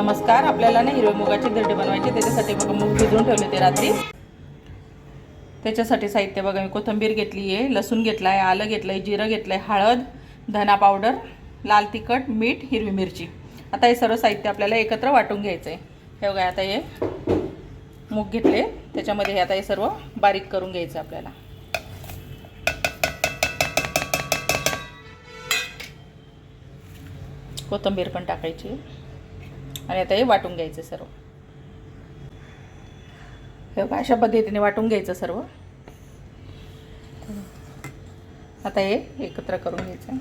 नमस्कार आपल्याला ना हिरव्या मुगाचे दर्डे बनवायचे त्याच्यासाठी बघा मूग भिजवून ठेवले ते रात्री. त्याच्यासाठी साहित्य बघा मी कोथिंबीर घेतली आहे लसूण घेतला आहे आलं घेतलं आहे जिरं घेतलं आहे हळद धना पावडर लाल तिखट मीठ हिरवी मिरची. आता हे सर्व साहित्य आपल्याला एकत्र वाटून घ्यायचं आहे हे बघा आता हे मूग घेतले त्याच्यामध्ये हे आता हे सर्व बारीक करून घ्यायचं आपल्याला. कोथिंबीर पण टाकायची. आणि आता हे वाटून घ्यायचं सर्व. हे बघा अशा पद्धतीने वाटून घ्यायचं सर्व. आता हे एकत्र करून घ्यायचं.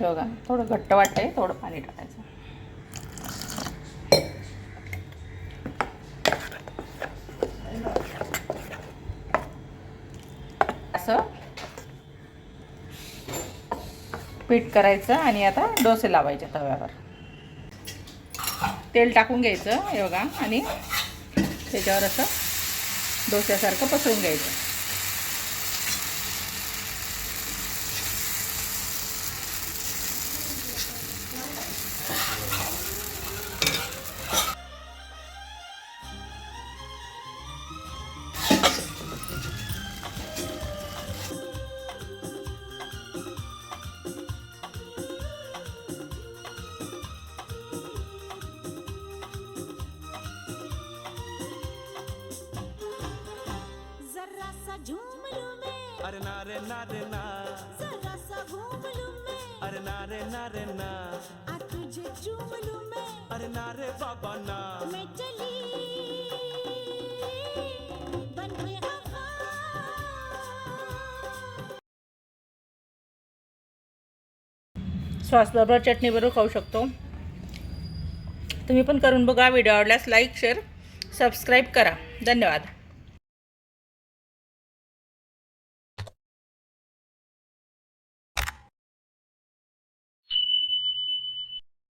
बघा थोडं घट्ट वाटतंय थोडं पाणी टाकायचं. असं पीठ करायचं आणि आता डोसे लावायचे तव्यावर. तेल टाकून घ्यायचं हे बघा आणि त्याच्यावर असं डोस्यासारखं पसरून घ्यायचं. अरे ना रे ना रे ना. जरा सा घूम लूं मैं. अरे ना रे ना रे ना. आ तुझे चूम लूं मैं. अरे ना रे बाबा ना. मैं चली. हवा सॉसबरोबर चटणीबरोबर खाऊ शकतो. तुम्ही पण करून बघा व्हिडिओ आवडल्यास लाईक शेअर सबस्क्राईब करा. धन्यवाद.